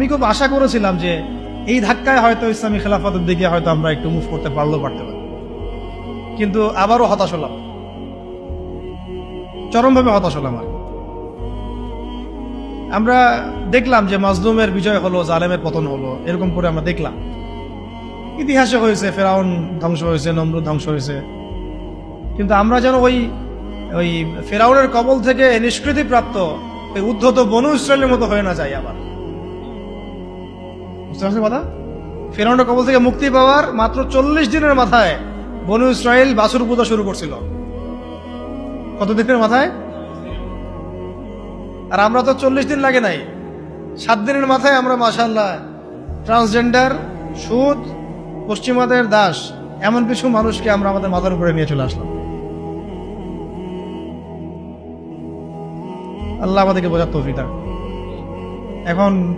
আমি খুব আশা করেছিলাম যে এই ধাক্কায় হয়তো ইসলামী খেলাফতের দিকে হয়তো আমরা একটু মুভ করতে পারলেও পারতে পারি। কিন্তু আবারও হতাশ হলাম। চরমভাবে হতাশ হলাম আর আমরা দেখলাম যে মাজলুমের বিজয় হলো, জালেমের পতন হলো, এরকম করে আমরা দেখলাম। ইতিহাসে হয়েছে, ফেরাউন ধ্বংস হয়েছে, নমরুদ ধ্বংস হয়েছে। কিন্তু আমরা যেন ওই ওই ফেরাউনের কবল থেকে নিষ্কৃতি প্রাপ্ত ওই উদ্ধত বনু ইসরায়েলের মতো হয়ে না যায় আবার। কথা ফেরাউনের কবল থেকে মুক্তি পাওয়ার মাত্র চল্লিশ দিনের মাথায় বনু ইসরায়েল বাসুর পূজা শুরু করছিল। কত দিনের মাথায়? আর আমরা তো চল্লিশ দিন লাগে নাই। সাত দিনের মাথায় আমরা মাসাল্লাহ ট্রান্সজেন্ডার, সুদ, পশ্চিমাদের দাস, এমন কিছু মানুষকে আমরা আমাদের মাথার উপরে নিয়ে চলে আসলাম। আল্লাহ আমাদেরকে বোঝার তৌফিক এখন